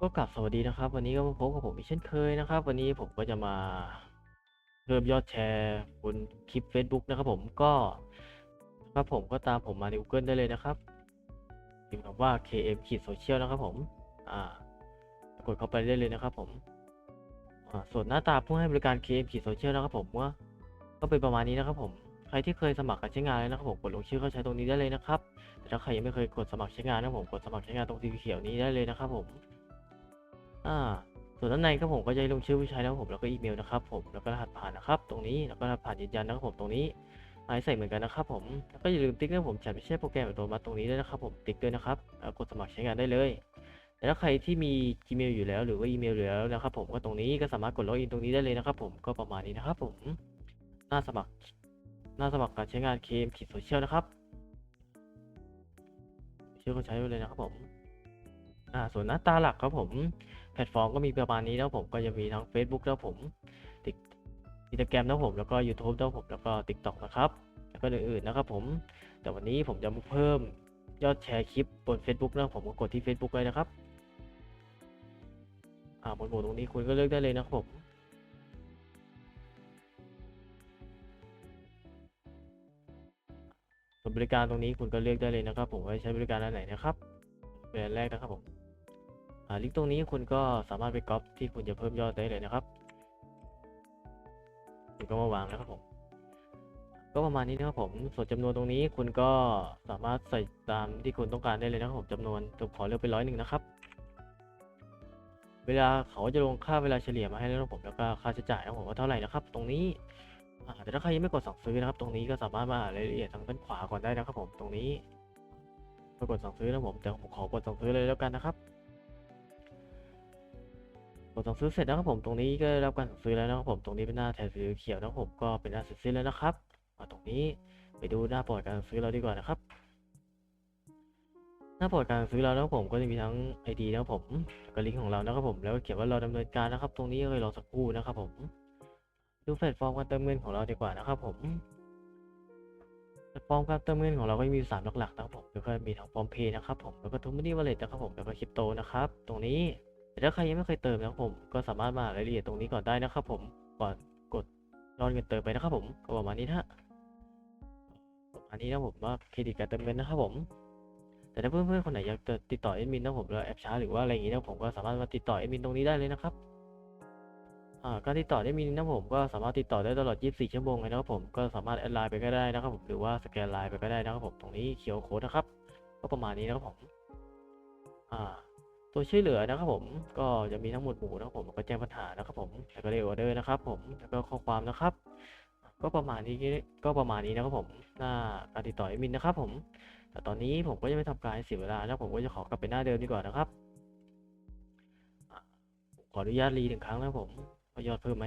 ก็กลับสวัสดีนะครับ วันนี้ก็มาพบกับผมอีกเช่นเคยนะครับ วันนี้ผมก็จะมาเพิ่มยอดแชร์บนคลิป Facebook นะครับผมก็ครับผมก็ตามผมมาใน Google ได้เลยนะครับพิมพ์คำว่า KM ขีดโซเชียลนะครับผมอ่ากดเข้าไปได้เลยนะครับ ผมอ่าส่วนหน้าตาผู้ให้บริการ KM ขีดโซเชียลนะครับผมว่าก็เป็นประมาณนี้นะครับผมใครที่เคยสมัครการใช้งานแล้วนะครับผมกดลงชื่อเข้าใช้ตรงนี้ได้เลยนะครับแต่ถ้าใครยังไม่เคยกดสมัครใช้งานนะครับผมกดสมัครใช้งานตรงสีเขียวนี้ได้เลยนะครับผม อ่าส่วนด้านในครับผมก็จะลงชื่อผู้ใช้นะครับผมแล้วก็อีเมลนะครับผมแล้วก็รหัสผ่านนะครับ ตรงนี้แล้วก็รหัสผ่านยืนยันนะครับผมตรงนี้ให้ใส่เหมือนกันนะครับผมแล้วก็อย่าลืมติ๊กนะผมแชทไม่ใช่โปรแกรมอัตโนมัติตรงนี้ด้วยนะครับผมติ๊กด้วยนะครับกดสมัครใช้งานได้เลยแต่ถ้าใครที่มี Gmail อยู่แล้วหรือว่าอีเมลอยู่แล้วนะครับผมก็ตรงนี้ก็สามารถกดล็อกอินตรงนี้ได้เลยนะครับผมก็ประมาณนี้นะครับผมหน้าสมัครหน้าสมัครการใช้งานเคมขีดโซเชียลนะครับชื่อเขาใช้ไว้เลยนะครับผม อ่าส่วนหน้าตาหลักครับผม แพลตฟอร์มก็มีประมาณนี้แล้วผมก็จะมีทั้ง Facebook แล้วผมติ๊กอินสตาแกรมแล้วผมแล้วก็ YouTube แล้วผมแล้วก็ TikTok นะครับ แล้วก็อื่นๆนะครับผม แต่วันนี้ผมจะมาเพิ่มยอดแชร์คลิปบน Facebook นะผมก็กดที่ Facebook เลยนะครับอ่าบนหมู่ตรงนี้คุณก็เลือกได้เลยนะครับผมส่วนบริการตรงนี้คุณก็เลือกได้เลยนะครับ ผมว่าใช้บริการอันไหนนะครับเป็นอันแรกนะครับผม ลิงก์ตรงนี้คุณก็สามารถไปก๊อปที่คุณจะเพิ่มยอดได้เลยนะครับคุณก็มาวางนะครับผม ก็ประมาณนี้นะครับผม ส่วนจำนวนตรงนี้คุณก็สามารถใส่ตามที่คุณต้องการได้เลยนะครับผมจำนวนผมขอเลือกไปร้อยหนึ่งนะครับ เวลาเขาจะลงค่าเวลาเฉลี่ยมาให้แล้วนะครับผมแล้วก็ค่าใช้จ่ายนะครับผมว่าเท่าไหร่นะครับ ตรงนี้แต่ถ้าใครยังไม่กดสั่งซื้อนะครับ ตรงนี้ก็สามารถมาอ่านรายละเอียดทางด้านขวาก่อนได้นะครับผมตรงนี้มากดสั่งซื้อนะครับผมแต่ผมขอกดสั่งซื้อเลยแล้วกันนะครับ กดสั่งซื้อเสร็จนะครับผมตรงนี้ก็ได้รับการสั่งซื้อแล้วนะครับผมตรงนี้เป็นหน้าแถบสีเขียวนะครับผมก็เป็นหน้าสร็จสิ้นแล้วนะครับมาตรงนี้ไปดูหน้าปลอดการสั่งซื้อเราดีกว่านะครับ หน้าปลอดการสั่งซื้อเรานะครับผมก็จะมีทั้ง ID นะครับผมแล้วก็ลิงก์ของเรานะครับผมแล้วก็เขียนว่าเราดำเนินการนะครับ ตรงนี้ก็เลยรอสักครู่นะครับผมดูแพลตฟอร์มการเติมเงินของเราดีกว่านะครับผมแพลตฟอร์มการเติมเงินของเราก็มีสามหลักๆนะครับผมแล้วก็มีทั้งพร้อมเพย์นะครับผมแล้วก็ทูมินี่วอลเล็ตนะครับผมแล้วก็คริปโตนะครับตรงนี้ แต่ถ้าใครยังไม่เคยเติมนะครับผมก็สามารถมาอ่ารายละเอียดตรงนี้ก่อนได้นะครับผมก่อนกดยอดเงินเติมไปนะครับผมก็ประมาณนี้นะฮะประมาณนี้นะผมว่าเครดิตการเติมเงินนะครับผมแต่ถ้าเพื่อนๆคนไหนอยากจะติดต่อเอดมินนะผมแล้วแอปช้าหรือว่าอะไรอย่างงี้นะผมก็สามารถมาติดต่อเอดมินตรงนี้ได้เลยนะครับการติดต่อเอดมินนะผมก็สามารถติดต่อได้ตลอด 24 ชั่วโมงเลยนะครับผมก็สามารถแอดไลน์ไปก็ได้นะครับผมหรือว่าสแกนไลน์ไปก็ได้นะครับผมตรงนี้เคียวโค้ดนะครับ ก็ประมาณนี้นะครับผมอ่า ตัวช่วยเหลือนะครับผมก็จะมีทั้งหมดหมู่นะครับผมก็แจ้งปัญหานะครับผมแล้วก็เรียกออเดอร์นะครับผมแล้วก็ข้อความนะครับ ก็ประมาณนี้ก็ประมาณนี้นะครับผมหน้าการติดต่อเอดมินนะครับ ผม แต่ตอนนี้ผมก็จะไม่ทำการให้เสียเวลานะผมก็จะขอกลับไปหน้าเดิมดีกว่านะครับขออนุญาตรีหนึ่งครั้งนะครับผมยอดเพิ่มไหม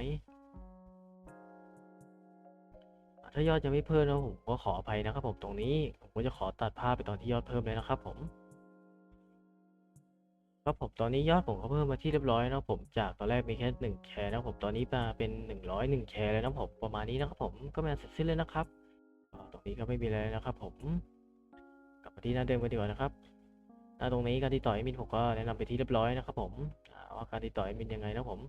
ถ้ายอดยังไม่เพิ่มนะผมก็ขออภัยนะครับผมตรงนี้ผมก็จะขอตัดภาพไปตอนที่ยอดเพิ่มเลยนะครับผม ครับผมตอนนี้ยอดผมก็เพิ่มมาที่เรียบร้อยนะครับผมจากตอนแรกมีแค่หนึ่งแชร์นะครับผมตอนนี้มาเป็นหนึ่งร้อยหนึ่งแชร์แล้วนะครับผมประมาณนี้นะครับผมก็มาเสร็จสิ้นเลยนะครับตรงนี้ก็ไม่มีอะไรแล้วนะครับ ผมกลับมาที่หน้าเดิมกันดีกว่านะครับหน้าตรงนี้การติดต่อแอดมินผมก็แนะนำไปที่เรียบร้อยนะครับ ผมว่าการติดต่อแอดมินยังไงนะครับผม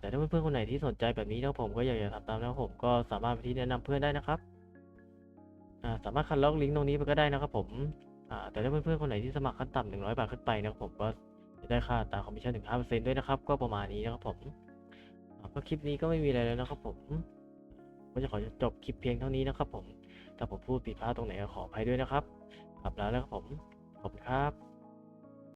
แต่ถ้าเพื่อนๆคนไหนที่สนใจแบบนี้นะผมก็อยากจะทำตามนะครับผมก็สามารถไปที่แนะนำเพื่อนได้นะครับสามารถคัดลอกลิงก์ตรงนี้ไปก็ได้นะครับ ผมแต่ถ้าเพื่อนๆคนไหนที่สมัครขั้นต่ำหนึ่งร้อยบาทขึ้นไปนะผมก็ จะได้ค่าตราคอมมิชชั่นถึง 5%ด้วยนะครับ ก็ประมาณนี้นะครับผมก็คลิปนี้ก็ไม่มีอะไรแล้วนะครับผมก็จะขอจบคลิปเพียงเท่านี้นะครับผม ถ้าผมพูดผิดพลาดตรงไหนก็ขออภัยด้วยนะครับกลับแล้วนะครับผม ขอบคุณครับ